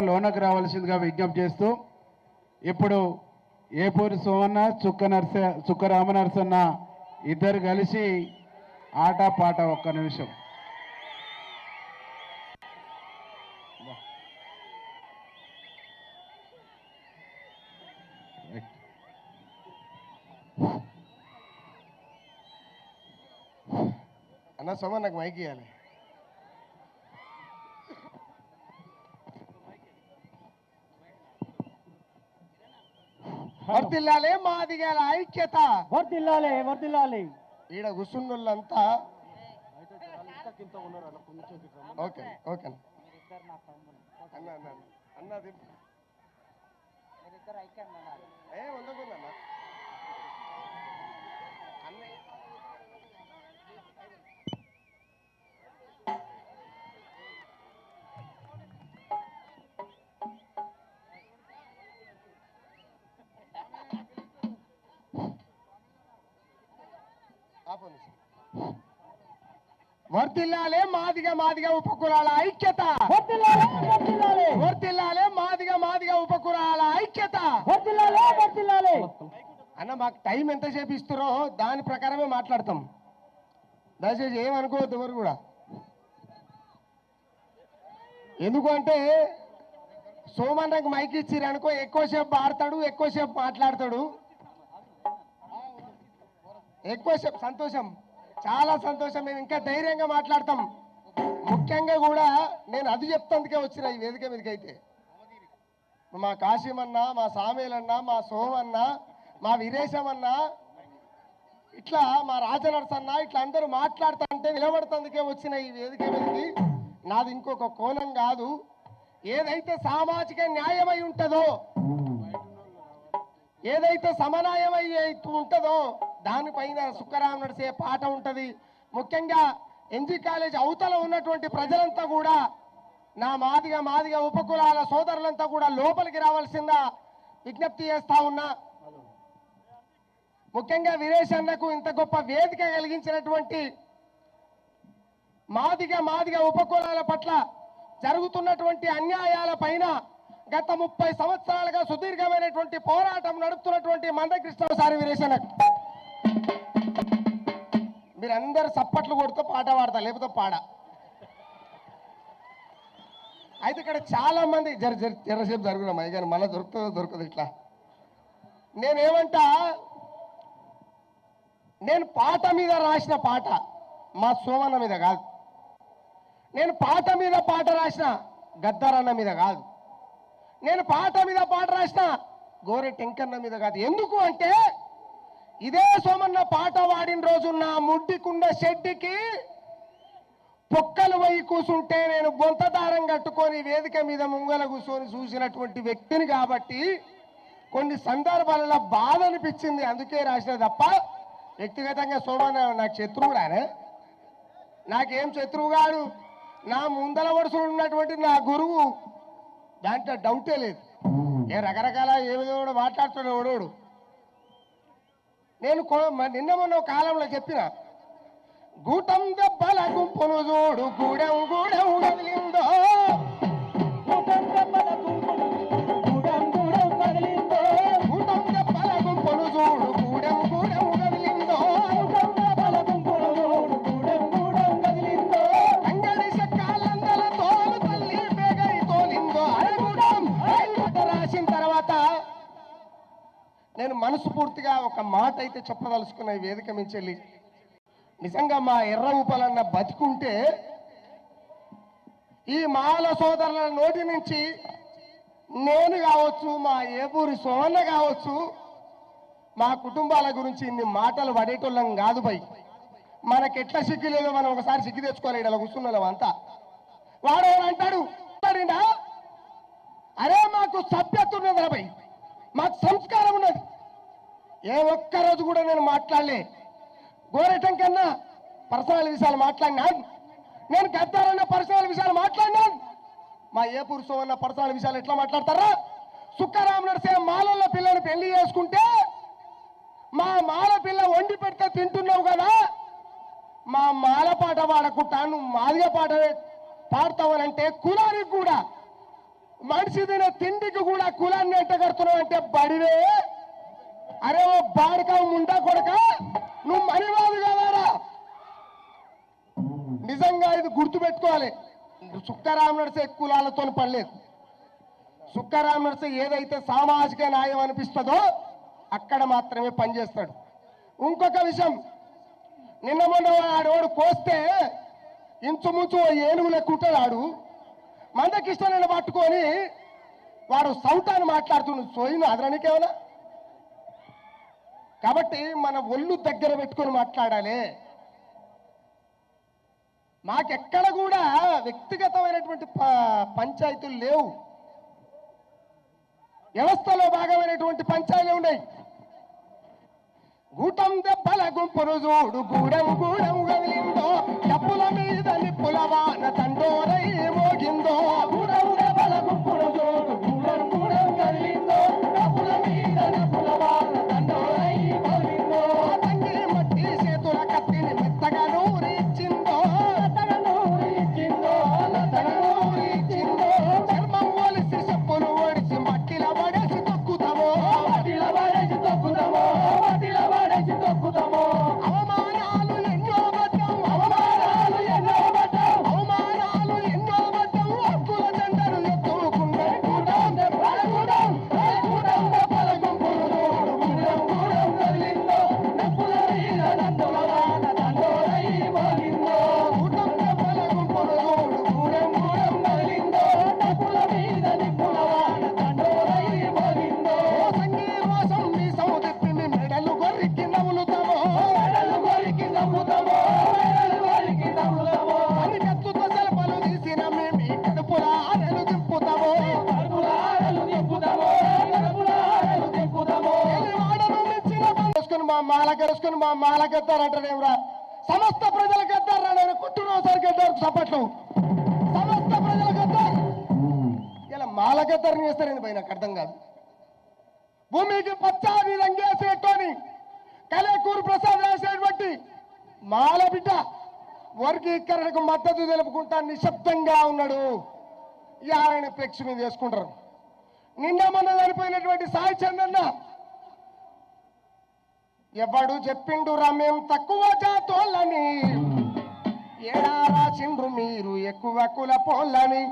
లోనకు రావాల్సిందిగా విజ్ఞప్తి చేస్తూ ఇప్పుడు ఏపూరి సోమన్న చుక్క నర్స చుక్క రామనరసన్న ఇద్దరు కలిసి ఆట పాట ఒక్క నిమిషం. అన్న సోమన్నకు నాకు మైక్ ఇవ్వాలి వర్తిల్లాలే మాదిగాల ఐక్యత వర్దిల్లాలి వర్దిల్లాలి ఈడ కూర్చున్నోళ్ళంతా ఓకే ఓకే అన్న అన్న అన్న ఏ ఉండకూడదన్న వర్తిల్లాలే మాదిగా మాదిగా ఉపకులాల ఐక్యత. వర్తిల్లాలే మాదిగా మాదిగా ఉపకులాల ఐక్యత. అన్న మాకు టైం ఎంతసేపు ఇస్తారో దాని ప్రకారమే మాట్లాడతాం. దయచేసి ఏమనుకోవద్దు ఎవరు కూడా. ఎందుకంటే సోమన్నకు మైక్ ఇచ్చిర్రు అనుకో ఎక్కువసేపు ఆడతాడు ఎక్కువసేపు మాట్లాడతాడు. ఎక్కువ సంతోషం. చాలా సంతోషం. మేము ఇంకా ధైర్యంగా మాట్లాడతాం. ముఖ్యంగా కూడా నేను అది చెప్తాందుకే వచ్చిన ఈ వేదిక మీదకైతే. మా కాశీమన్న మా సామేలన్న మా సోమన్న మా వీరేశమన్న ఇట్లా మా రాజనరసన్న ఇట్లా అందరూ మాట్లాడుతుంటే నిలబడుతుందుకే వచ్చిన ఈ వేదిక మీదకి. నాది ఇంకొక కోణం కాదు. ఏదైతే సామాజిక న్యాయమై ఉంటుందో ఏదైతే సమన్వయమై ఉంటుందో దానిపైన సుక్కరాం నడిసే పాట ఉంటుంది. ముఖ్యంగా ఎన్జీ కాలేజ్ అవతల ఉన్నటువంటి ప్రజలంతా కూడా నా మాదిగా మాదిగా ఉపకులాల సోదరులంతా కూడా లోపలికి రావాల్సిందా విజ్ఞప్తి చేస్తా ఉన్నా. ముఖ్యంగా వీరేష్ అన్నకు ఇంత గొప్ప వేదిక కలిగించినటువంటి మాదిగా మాదిగా ఉపకులాల పట్ల జరుగుతున్నటువంటి అన్యాయాల పైన గత ముప్పై సంవత్సరాలుగా సుదీర్ఘమైనటువంటి పోరాటం నడుపుతున్నటువంటి మందకృష్ణసారి వీరేశనకు మీరందరు చప్పట్లు కొడుతూ పాట పాడతా లేకపోతే పాడ. అయితే ఇక్కడ చాలా మంది జర జర జరసేపు జరుగుతున్నాం అయ్యి కానీ మళ్ళీ దొరుకుతుందో దొరకదు ఇట్లా? నేనేమంటా నేను పాట మీద రాసిన పాట మా సోమన్న మీద కాదు. నేను పాట మీద పాట రాసిన గద్దారన్న మీద కాదు. నేను పాట మీద పాట రాసిన గోరె టెంకన్న మీద కాదు. ఎందుకు అంటే ఇదే సోమన్న పాట వాడిన రోజు నా ముడ్డికుండ షెడ్డికి పొక్కలు పోయి కూసుంటే నేను బొంతదారం కట్టుకొని వేదిక మీద ముంగల కూర్చొని చూసినటువంటి వ్యక్తిని కాబట్టి కొన్ని సందర్భాలలో బాధ అనిపించింది. అందుకే రాసిన తప్ప వ్యక్తిగతంగా సోమన్న నాకు శత్రువుడానే నాకేం శత్రువు కాడు నా ముందల వరుసలో ఉన్నటువంటి నా గురువు. దాంట్లో డౌటే లేదు. ఏ రకరకాల ఏ విధంగా కూడా మాట్లాడుతున్నాడు ఓడోడు నేను కొ- నిన్న మొన్న కాలంలో చెప్పిన. గూటం దెబ్బల గుంపును చూడు గూడెం గూడెం కదిలిందో. మనస్ఫూర్తిగా ఒక మాట అయితే చెప్పదలుచుకున్న ఈ వేదిక మించెళ్ళి నిజంగా మా ఎర్ర ఉపలన్న బతికుంటే ఈ మాల సోదరుల నోటి నుంచి నేను కావచ్చు మా ఏపూరి సోమన్న కావచ్చు మా కుటుంబాల గురించి ఇన్ని మాటలు పడేటోళ్ళం కాదు పై మనకి ఎట్లా సిగ్గు లేదో మనం ఒకసారి సిగ్గు తెచ్చుకోవాలి ఇలా కూర్చున్నాం అంతా. వాడు అంటాడు? అరే మాకు సభ్యత ఉన్నది బై మాకు సంస్కారం ఉన్నది. ఏ ఒక్క రోజు కూడా నేను మాట్లాడలే. గోరటం కన్నా పర్సనల్ విషయాలు మాట్లాడినాను నేను గద్దారన్న పర్సనల్ విషయాలు మాట్లాడినాను మా ఏ పురుషం అన్న పర్సనల్ విషయాలు ఎట్లా మాట్లాడతారా? సుక్కరామ నడిసే మాలల్లో పిల్లని పెళ్ళి చేసుకుంటే మా మాల పిల్ల వండి పెడితే తింటున్నావు కదా? మా మాల పాట పాడకుండా నువ్వు మాదిగ పాట పాడతావనంటే కులానికి కూడా మనిషి తినే తిండికి కూడా కులాన్ని ఎంటగడుతున్నావు అంటే బడివే. అరే ఓ బాడిక ముండా కొడక? నువ్వు మనివాదు కదారా నిజంగా ఇది గుర్తుపెట్టుకోవాలి సుక్కరామ నడిసే కులాలతో పనిలేదు సుక్కరామ నడిసే ఏదైతే సామాజిక న్యాయం అనిపిస్తుందో అక్కడ మాత్రమే పనిచేస్తాడు. ఇంకొక విషయం నిన్న మొన్న ఆడోడు కోస్తే ఇంచుమించు ఓ ఏనుగు లెక్కుంటాడు ఆడు మందకిష్టనని పట్టుకొని వాడు సౌటాన్ని మాట్లాడుతున్నాడు సోయిను అదననికేమన్నా కాబట్టి మన ఒళ్ళు దగ్గర పెట్టుకొని మాట్లాడాలి. మాకెక్కడ కూడా వ్యక్తిగతమైనటువంటి ప- పంచాయతీలు లేవు. వ్యవస్థలో భాగమైనటువంటి పంచాయతీలు ఉన్నాయి. గూటం దెబ్బల గుంపును చూడు గూడెం గూడెం కదిలిందో డబ్బుల మీద నిప్పుల వానత చేసుకుని మా మాల గడుచుకుని మా మాల గద్దారంటాడేమరా సమస్త ప్రజల గద్దారు కుట్టురోసారి గద్దారు చప్పట్లు. సమస్త ప్రజలకు గద్దారు ఇలా మాల గద్దారిని చేస్తారని పైన నాకు అర్థం కాదు. భూమికి పచ్చాది రంగేసేటోని కలేకూరు ప్రసాద్ రాసేటువంటి మాల బిడ్డ వర్గీకరణకు మద్దతు తెలుపుకుంటా నిశ్శబ్దంగా ఉన్నాడు. ఈ ఆయన ఫ్లెక్స్ మీద చేసుకుంటారు నిన్న మొన్న చనిపోయినటువంటి సాయి చందన్న ఎవడు చెప్పిండు రమేం తక్కువ జాతోళ్ళని ఏడా రాసిండ్రు మీరు ఎక్కువ కుల పోళ్ళని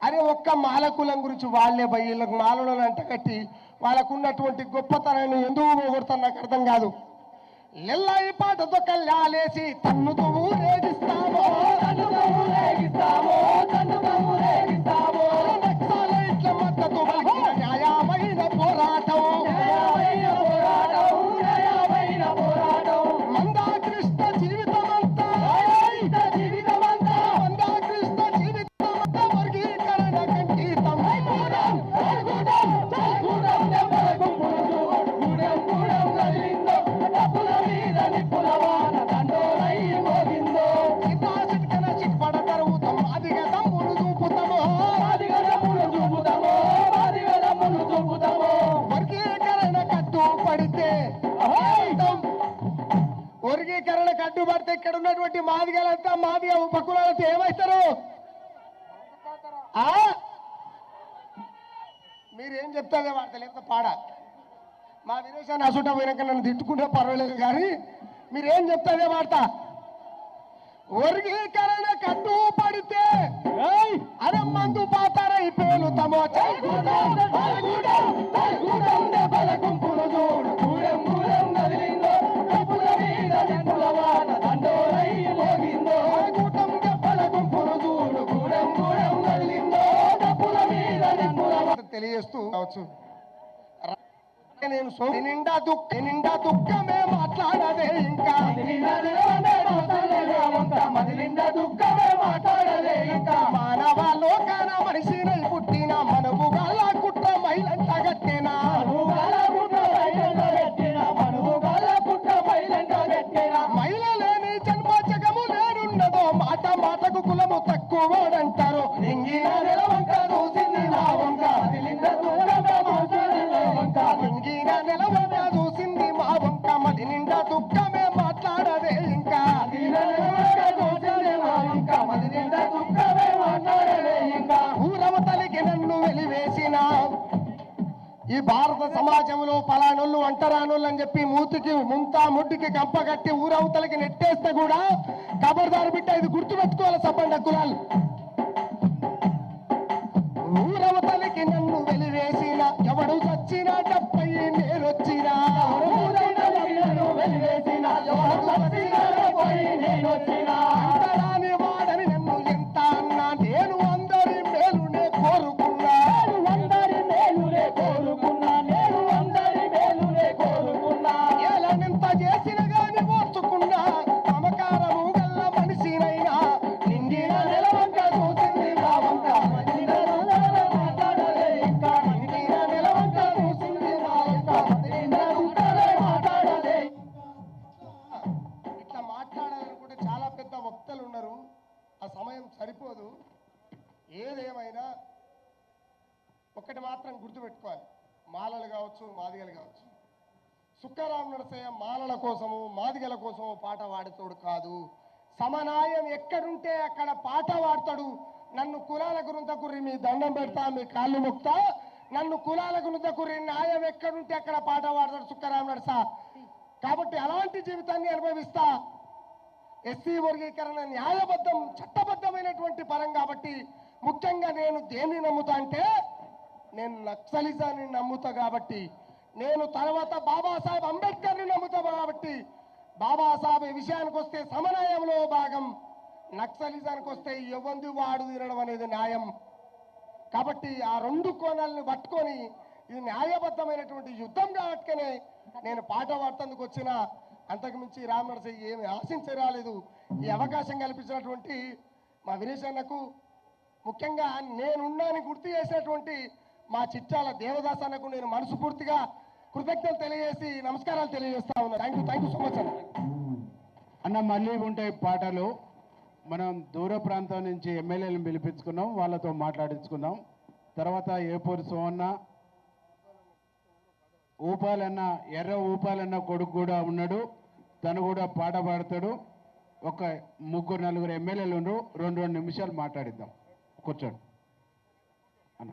అరే ఒక్క మాలకులం గురించి వాళ్ళే బయ్యలకు మాలను అంటగట్టి వాళ్ళకున్నటువంటి గొప్పతనాన్ని ఎందుకు పోగొడతారు నాకు అర్థం కాదు. లెల్లాయి పాటతో కళ్ళాలేసి తన్నుతో ఊరేగిస్తామో, వర్గీకరణ కట్టు పడితే ఇక్కడ ఉన్నటువంటి మాదిగలంతా మాదిగ ఉపకులాలతో ఏమవుతారు ఆ? మీరేం చెప్తాదే వార్త లేకపోతే పాడ. మా విదేశాన్ని అసుట పోయినాక నన్ను తిట్టుకుంటే పర్వాలేదు కానీ మీరేం చెప్తాదే వార్త? వర్గీకరణ కట్టు పడితే అరే మందు పాతారై పేలుతామో గూడెం, గూడెం, చేస్తూ కావచ్చు. నేను నిండా దుఃఖ నిండా దుఃఖమే మాట్లాడదే ఇంకా. నిలవన చూసింది మా వంక. మది నిండా దుఃఖమే మాట్లాడదే ఇంకా. ఊరవతలికి నన్ను వెలివేసిన. ఈ భారత సమాజంలో పలానోళ్ళు అంటరానోళ్ళు అని చెప్పి మూతికి ముంతా ముడ్డికి కంపగట్టి ఊరవతలకి నెట్టేస్తే కూడా కబర్దారు బిడ్డ ఇది గుర్తుపెట్టుకోవాలి సబ్బండ కులాలు. ఏదేమైనా ఒకటి మాత్రం గుర్తుపెట్టుకోవాలి. మాలలు కావచ్చు మాదిగలు కావచ్చు. సుక్కరాం నరసయ్య మాలల కోసము మాదిగల కోసము పాట పాడుతాడు కాదు. సమనాయం ఎక్కడుంటే అక్కడ పాట పాడతాడు. నన్ను కులాల గురింత మీ దండం పెడతా మీ కాళ్ళు మొక్తా నన్ను కులాల గురింత న్యాయం ఎక్కడుంటే అక్కడ పాట పాడతాడు సుక్కరాం నరస. కాబట్టి అలాంటి జీవితాన్ని అనుభవిస్తా. ఎస్సీ వర్గీకరణ న్యాయబద్ధం చట్టబద్ధమైనటువంటి పరం కాబట్టి ముఖ్యంగా నేను దేన్ని నమ్ముతా అంటే నేను నక్సలిజాన్ని నమ్ముతా కాబట్టి నేను తర్వాత బాబాసాహెబ్ అంబేద్కర్ని నమ్ముతా కాబట్టి బాబాసాహెబ్ విషయానికి వస్తే సమన్వయంలో భాగం నక్సలిజానికి వస్తే ఎవంది వాడు తినడం అనేది న్యాయం. కాబట్టి ఆ రెండు కోణాలని పట్టుకొని ఇది న్యాయబద్ధమైనటువంటి యుద్ధం కాబట్టుకనే నేను పాట పాడుతందుకు వచ్చిన అంతకుమించి రామ్ నరసయ్య ఏమి ఆశించి రాలేదు ఈ అవకాశం కల్పించినటువంటి మా వినేష్ అన్నకు ముఖ్యంగా నేనున్నాను గుర్తు చేసినటువంటి మా చిట్టాల దేవదాస్ అన్నకు నేను మనస్ఫూర్తిగా కృతజ్ఞతలు తెలియజేసి నమస్కారాలు తెలియజేస్తా ఉన్నా. Thank you thank you so much అన్న అన్న మళ్ళీ ఉంటాయి పాటలు మనం దూర ప్రాంతం నుంచి ఎమ్మెల్యేలను పిలిపించుకున్నాం వాళ్ళతో మాట్లాడించుకుందాం తర్వాత ఏపూరి సోమన్న ఊపాలన్న ఎర్ర ఊపాలన్న కొడుకు కూడా ఉన్నాడు. తను కూడా పాట పాడతాడు. ఒక ముగ్గురు నలుగురు ఎమ్మెల్యేలు రెండు రెండు నిమిషాలు మాట్లాడిద్దాం. కొట్టాడు అన్న.